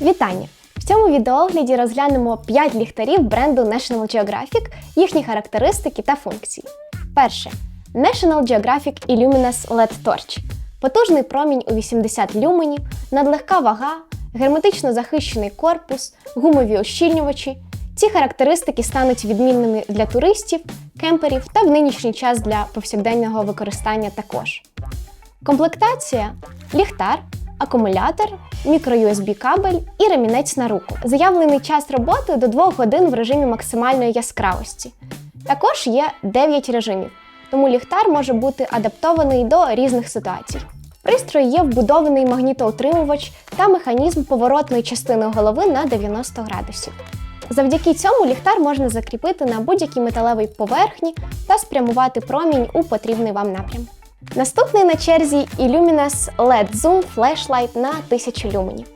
Вітання! В цьому відеоогляді розглянемо 5 ліхтарів бренду National Geographic, їхні характеристики та функції. Перше. National Geographic Illuminous LED Torch. Потужний промінь у 80 люменів, надлегка вага, герметично захищений корпус, гумові ощільнювачі. Ці характеристики стануть відмінними для туристів, кемперів та в нинішній час для повсякденного використання також. Комплектація ліхтар, акумулятор, мікро-USB кабель і ремінець на руку. Заявлений час роботи до 2 годин в режимі максимальної яскравості. Також є 9 режимів, тому ліхтар може бути адаптований до різних ситуацій. Пристрої є вбудований магнітоутримувач та механізм поворотної частини голови на 90 градусів. Завдяки цьому ліхтар можна закріпити на будь-якій металевій поверхні та спрямувати промінь у потрібний вам напрям. Наступний на черзі Illuminous LED Zoom Flashlight на 1000 люменів.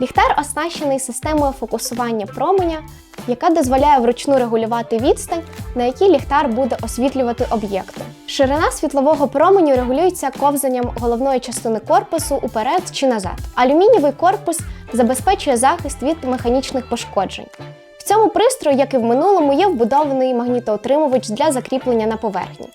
Ліхтар оснащений системою фокусування променя, яка дозволяє вручну регулювати відстань, на якій ліхтар буде освітлювати об'єкти. Ширина світлового променю регулюється ковзанням головної частини корпусу уперед чи назад. Алюмінієвий корпус забезпечує захист від механічних пошкоджень. В цьому пристрої, як і в минулому, є вбудований магнітоутримувач для закріплення на поверхні.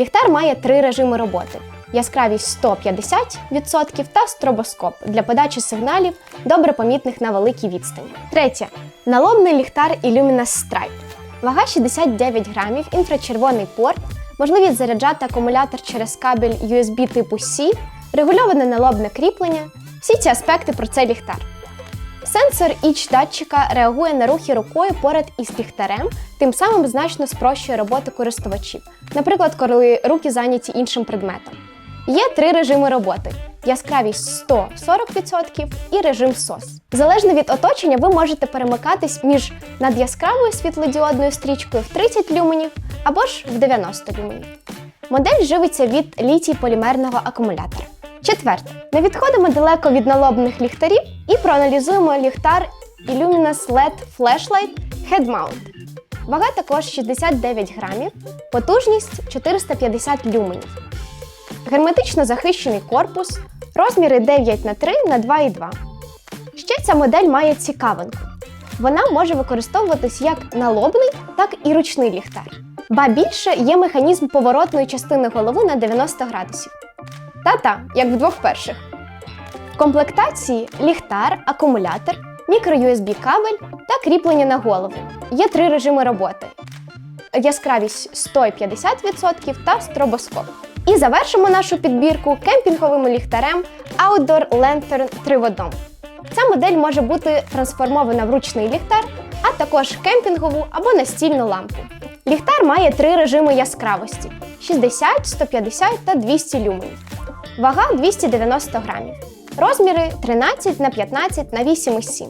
Ліхтар має три режими роботи: яскравість 150% та стробоскоп для подачі сигналів, добре помітних на великій відстані. Третє налобний ліхтар Illuminous Stripe. Вага 69 грамів, інфрачервоний порт, можливість заряджати акумулятор через кабель USB типу C, регульоване налобне кріплення. Всі ці аспекти про цей ліхтар. Сенсор іч датчика реагує на рухи рукою поряд із ліхтарем, тим самим значно спрощує роботу користувачів, наприклад, коли руки зайняті іншим предметом. Є три режими роботи: яскравість 140% і режим SOS. Залежно від оточення, ви можете перемикатись між надяскравою світлодіодною стрічкою в 30 люменів або ж в 90 люменів. Модель живиться від літій полімерного акумулятора. Четверте. Не відходимо далеко від налобних ліхтарів і проаналізуємо ліхтар Illuminous LED Flashlight Head Mount. Вага також 69 грамів, потужність 450 люменів. Герметично захищений корпус, розміри 9 на 3 на 2,2. Ще ця модель має цікавинку. Вона може використовуватись як налобний, так і ручний ліхтар. Ба більше є механізм поворотної частини голови на 90 градусів. Та-та, як в двох перших. В комплектації ліхтар, акумулятор, мікро-USB кабель та кріплення на голову. Є три режими роботи: яскравість 150% та стробоскоп. І завершимо нашу підбірку кемпінговим ліхтарем Outdoor Lantern 3 в. Ця модель може бути трансформована в ручний ліхтар, а також кемпінгову або настільну лампу. Ліхтар має три режими яскравості: 60, 150 та 200 люменів. Вага 290 грамів. Розміри 13 на 15 на 8,7.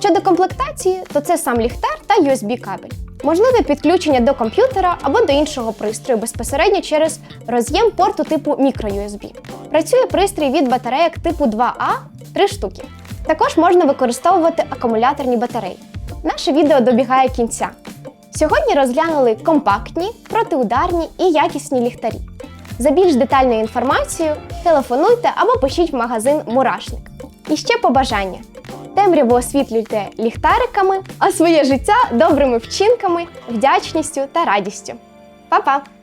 Щодо комплектації, то це сам ліхтар та USB кабель. Можливе підключення до комп'ютера або до іншого пристрою безпосередньо через роз'єм порту типу microUSB. Працює пристрій від батарейок типу 2А 3 штуки. Також можна використовувати акумуляторні батареї. Наше відео добігає кінця. Сьогодні розглянули компактні, протиударні і якісні ліхтарі. За більш детальною інформацією телефонуйте або пишіть в магазин Мурашник. І ще побажання: темряву освітлюйте ліхтариками, а своє життя добрими вчинками, вдячністю та радістю. Па-па!